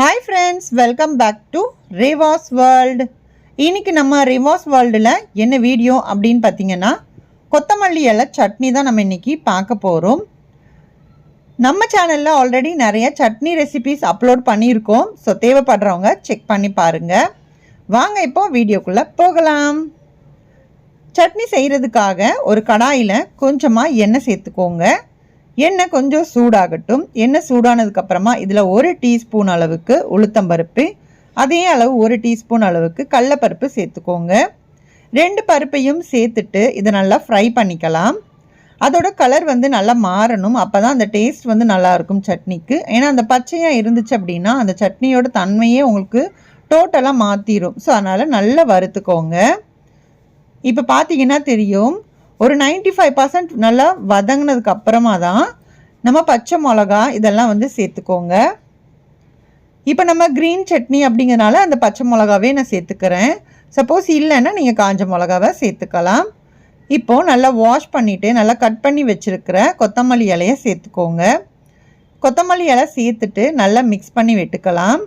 Hi friends welcome back to Rivas world இன்னைக்கு நம்ம ரிவாஸ் வேர்ல்டில் என்ன வீடியோ அப்படின்னு பார்த்தீங்கன்னா கொத்தமல்லி இலை சட்னி தான் நம்ம இன்றைக்கி பார்க்க போகிறோம் நம்ம சேனலில் ஆல்ரெடி நிறைய சட்னி ரெசிபிஸ் அப்லோட் பண்ணியிருக்கோம். ஸோ தேவைப்படுறவங்க செக் பண்ணி பாருங்கள் வாங்க இப்போ வீடியோக்குள்ளே போகலாம். சட்னி செய்கிறதுக்காக ஒரு கடாயில் கொஞ்சமாக எண்ணெய் சேர்த்துக்கோங்க. எண்ணெய் கொஞ்சம் சூடாகட்டும். எண்ணெய் சூடானதுக்கப்புறமா இதில் ஒரு டீஸ்பூன் அளவுக்கு உளுத்தம்பருப்பு அதே அளவு ஒரு டீஸ்பூன் அளவுக்கு கடலப்பருப்பு சேர்த்துக்கோங்க. ரெண்டு பருப்பையும் சேர்த்துட்டு இதை நல்லா ஃப்ரை பண்ணிக்கலாம். அதோட கலர் வந்து நல்லா மாறணும். அப்போ தான் அந்த டேஸ்ட் வந்து நல்லாயிருக்கும் சட்னிக்கு. ஏன்னா அந்த பச்சையாக இருந்துச்சு அப்படின்னா அந்த சட்னியோட தன்மையே உங்களுக்கு டோட்டலாக மாற்றிடும் ஸோ அதனால் நல்லா வறுத்துக்கோங்க. இப்போ பார்த்தீங்கன்னா தெரியும் ஒரு நைன்டி ஃபைவ் பர்சன்ட் நல்லா வதங்கினதுக்கு அப்புறமா தான் நம்ம பச்சை மிளகா இதெல்லாம் வந்து சேர்த்துக்கோங்க. இப்போ நம்ம க்ரீன் சட்னி அப்படிங்கிறனால அந்த பச்சை மிளகாவே நான் சேர்த்துக்கிறேன். சப்போஸ் இல்லைன்னா நீங்கள் காஞ்ச மிளகாவை சேர்த்துக்கலாம். இப்போது நல்லா வாஷ் பண்ணிவிட்டு நல்லா கட் பண்ணி வச்சுருக்கிற கொத்தமல்லி இலையை சேர்த்துக்கோங்க. கொத்தமல்லி இலை சேர்த்துட்டு நல்லா மிக்ஸ் பண்ணி வெட்டுக்கலாம்.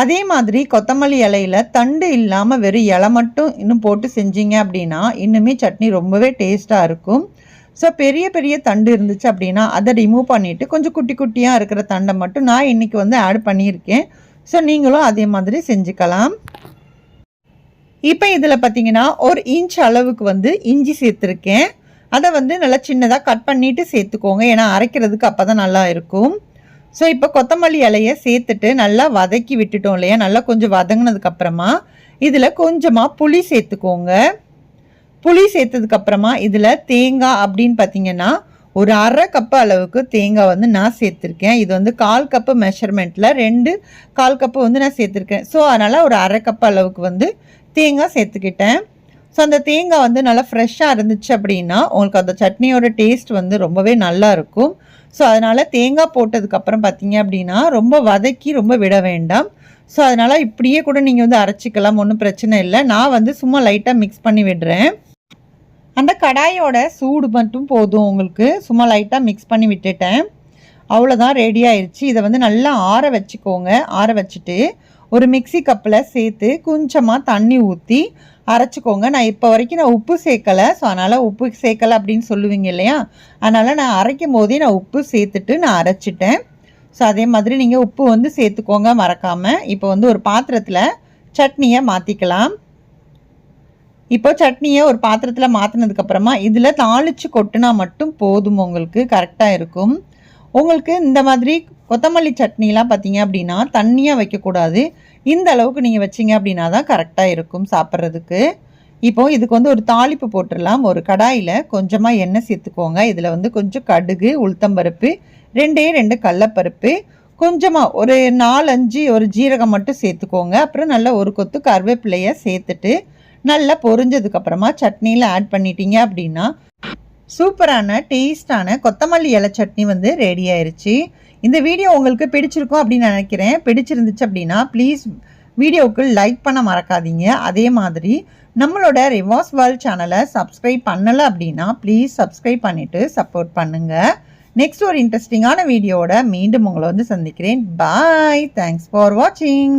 அதே மாதிரி கொத்தமல்லி இலையில் தண்டு இல்லாமல் வெறும் இலை மட்டும் இன்னும் போட்டு செஞ்சீங்க அப்படின்னா இன்னுமே சட்னி ரொம்பவே டேஸ்ட்டாக இருக்கும். ஸோ பெரிய பெரிய தண்டு இருந்துச்சு அப்படின்னா அதை ரிமூவ் பண்ணிவிட்டு கொஞ்சம் குட்டி குட்டியாக இருக்கிற தண்டை மட்டும் நான் இன்றைக்கி வந்து ஆட் பண்ணியிருக்கேன். ஸோ நீங்களும் அதே மாதிரி செஞ்சுக்கலாம். இப்போ இதில் பார்த்தீங்கன்னா ஒரு இன்ச் அளவுக்கு வந்து இஞ்சி சேர்த்துருக்கேன். அதை வந்து நல்லா சின்னதாக கட் பண்ணிவிட்டு சேர்த்துக்கோங்க. ஏன்னா அரைக்கிறதுக்கு அப்போ தான் நல்லா இருக்கும். ஸோ இப்போ கொத்தமல்லி இலையை சேர்த்துட்டு நல்லா வதக்கி விட்டுட்டோம் இல்லையா? நல்லா கொஞ்சம் வதங்கினதுக்கப்புறமா இதில் கொஞ்சமாக புளி சேர்த்துக்கோங்க. புளி சேர்த்ததுக்கப்புறமா இதில் தேங்காய் அப்படின்னு பார்த்தீங்கன்னா ஒரு அரை கப்பு அளவுக்கு தேங்காய் வந்து நான் சேர்த்துருக்கேன். இது வந்து கால் கப்பு மெஷர்மெண்ட்டில் ரெண்டு கால் கப்பு வந்து நான் சேர்த்துருக்கேன். ஸோ அதனால் ஒரு அரை கப்பு அளவுக்கு வந்து தேங்காய் சேர்த்துக்கிட்டேன். ஸோ அந்த தேங்காய் வந்து நல்லா ஃப்ரெஷ்ஷாக இருந்துச்சு அப்படின்னா உங்களுக்கு அந்த சட்னியோட டேஸ்ட் வந்து ரொம்பவே நல்லா இருக்கும். ஸோ அதனால் தேங்காய் போட்டதுக்கப்புறம் பார்த்தீங்க அப்படின்னா ரொம்ப வதக்கி ரொம்ப விட வேண்டாம். ஸோ அதனால் இப்படியே கூட நீங்கள் வந்து அரைச்சிக்கலாம் ஒன்றும் பிரச்சனை இல்லை. நான் வந்து சும்மா லைட்டாக மிக்ஸ் பண்ணி விடுறேன். அந்த கடாயோட சூடு மட்டும் போதும் உங்களுக்கு. சும்மா லைட்டாக மிக்ஸ் பண்ணி விட்டுட்டேன். அவ்வளோதான் ரெடி ஆயிடுச்சு இதை வந்து நல்லா ஆற வச்சுக்கோங்க. ஆற வச்சுட்டு ஒரு மிக்சி கப்பில் சேர்த்து கொஞ்சமாக தண்ணி ஊற்றி அரைச்சிக்கோங்க. நான் இப்போ வரைக்கும் நான் உப்பு சேர்க்கலை. ஸோ அதனால் உப்பு சேர்க்கலை அப்படின்னு சொல்லுவீங்க இல்லையா? அதனால் நான் அரைக்கும் போதே நான் உப்பு சேர்த்துட்டு நான் அரைச்சிட்டேன். ஸோ அதே மாதிரி நீங்கள் உப்பு வந்து சேர்த்துக்கோங்க மறக்காமல் இப்போ வந்து ஒரு பாத்திரத்தில் சட்னியை மாற்றிக்கலாம் இப்போ சட்னியை ஒரு பாத்திரத்தில் மாற்றினதுக்கப்புறமா இதில் தாளித்து கொட்டினா மட்டும் போதும் உங்களுக்கு. கரெக்டாக இருக்கும். உங்களுக்கு இந்த மாதிரி கொத்தமல்லி சட்னிலாம் பார்த்தீங்க அப்படின்னா தண்ணியாக வைக்கக்கூடாது. இந்த அளவுக்கு நீங்கள் வச்சிங்க அப்படின்னா தான் கரெக்டாக இருக்கும் சாப்பிட்றதுக்கு. இப்போ இதுக்கு வந்து ஒரு தாளிப்பு போட்டுடலாம். ஒரு கடாயில் கொஞ்சமாக எண்ணெய் சேர்த்துக்கோங்க. இதில் வந்து கொஞ்சம் கடுகு உளுத்தம்பருப்பு ரெண்டே ரெண்டு கடலப்பருப்பு. கொஞ்சமாக ஒரு நாலஞ்சு ஒரு ஜீரகம் மட்டும் சேர்த்துக்கோங்க. அப்புறம் நல்லா ஒரு கொத்து கருவேப்பிலையை சேர்த்துட்டு நல்லா பொரிஞ்சதுக்கப்புறமா சட்னியில் ஆட் பண்ணிட்டீங்க அப்படின்னா சூப்பரான டேஸ்டான கொத்தமல்லி இலை சட்னி வந்து ரெடி ஆயிடுச்சு இந்த வீடியோ உங்களுக்கு பிடிச்சிருக்கும் அப்படின்னு நினைக்கிறேன். பிடிச்சிருந்துச்சு அப்படின்னா ப்ளீஸ் வீடியோவுக்கு லைக் பண்ண மறக்காதீங்க. அதே மாதிரி நம்மளோட ரிவாஸ் வேர்ல்ட் சேனலை சப்ஸ்கிரைப் பண்ணலை அப்படின்னா ப்ளீஸ் சப்ஸ்கிரைப் பண்ணிவிட்டு சப்போர்ட் பண்ணுங்கள் நெக்ஸ்ட் ஒரு இன்ட்ரெஸ்டிங்கான வீடியோவோட மீண்டும் உங்களை வந்து சந்திக்கிறேன். பாய் தேங்க்ஸ் ஃபார் வாட்சிங்